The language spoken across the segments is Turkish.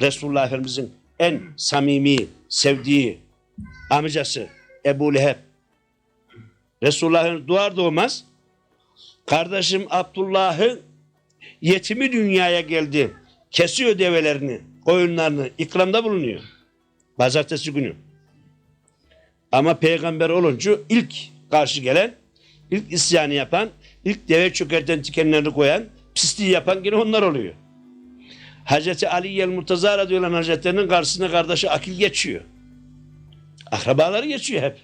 Resulullah Efendimizin en samimi, sevdiği amcası Ebu Leheb. Resulullah'ın doğar doğmaz kardeşim Abdullah'ın yetimi dünyaya geldi. Kesiyor develerini, koyunlarını, ikramda bulunuyor. Pazartesi günü. Ama peygamber olunca ilk karşı gelen, ilk isyanı yapan, ilk deve çökerten dikenlerini koyan, pisliği yapan yine onlar oluyor. Hazreti Ali el Murtaza radıyallahu hazretlerinin karşısına kardeşi Akil geçiyor. Akrabaları geçiyor hep.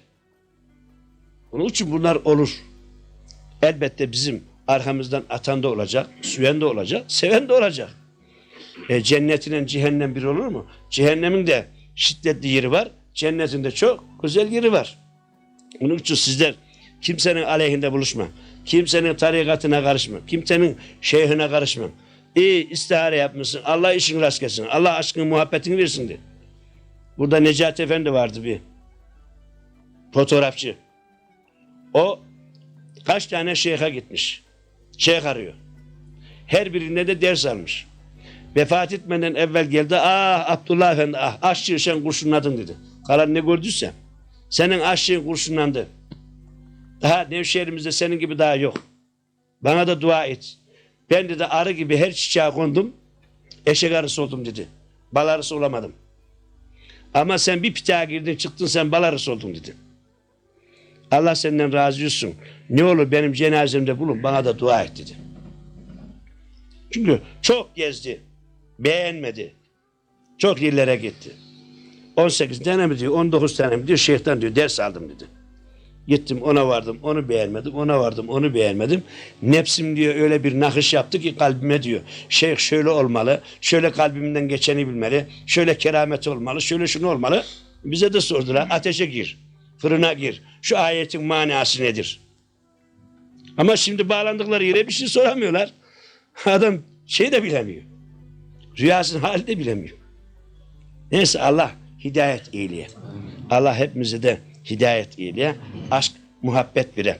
Onun için bunlar olur. Elbette bizim arkamızdan atan da olacak, süyen de olacak, seven de olacak. E, cennetinin cehennem bir olur mu? Cehennemin de şiddetli yeri var, cennetin de çok güzel yeri var. Onun için sizler kimsenin aleyhinde buluşma. Kimsenin tarikatına karışma. Kimsenin şeyhine karışma. İyi istihare yapmışsın. Allah işin rast gelsin. Allah aşkın muhabbetini versin de. Burada Necati Efendi vardı bir. Fotoğrafçı. O kaç tane şeyha gitmiş. Şeyh arıyor. Her birinde de ders almış. Vefat etmeden evvel geldi. Ah Abdullah Efendi ah aşçı sen kurşunladın dedi. Kalan ne gördüyse. Senin aşçın kurşunlandı. Daha Nevşehir'imizde senin gibi daha yok. Bana da dua et. Ben de arı gibi her çiçeğe kondum. Eşek arısı oldum dedi. Bal arısı olamadım. Ama sen bir pitağa girdin çıktın sen bal arısı oldun dedi. Allah senden razı olsun. Ne olur benim cenazemde bulun bana da dua et dedi. Çünkü çok gezdi. Beğenmedi. Çok yerlere gitti. 18 tane mi diyor, 19 tane mi diyor, şeyhten diyor, ders aldım dedi. Gittim ona vardım, onu beğenmedim, ona vardım, onu beğenmedim. Nefsim diyor öyle bir nakış yaptı ki kalbime diyor. Şeyh şöyle olmalı, şöyle kalbimden geçeni bilmeli, şöyle keramet olmalı, şöyle şunu olmalı. Bize de sordular, ateşe gir, fırına gir. Şu ayetin manası nedir? Ama şimdi bağlandıkları yere bir şey soramıyorlar. Adam şey de bilemiyor. Rüyasının hali de bilemiyor. Neyse Allah hidayet eyleye. Allah hepimize de hidayet eyleye. Aşk, muhabbet bire.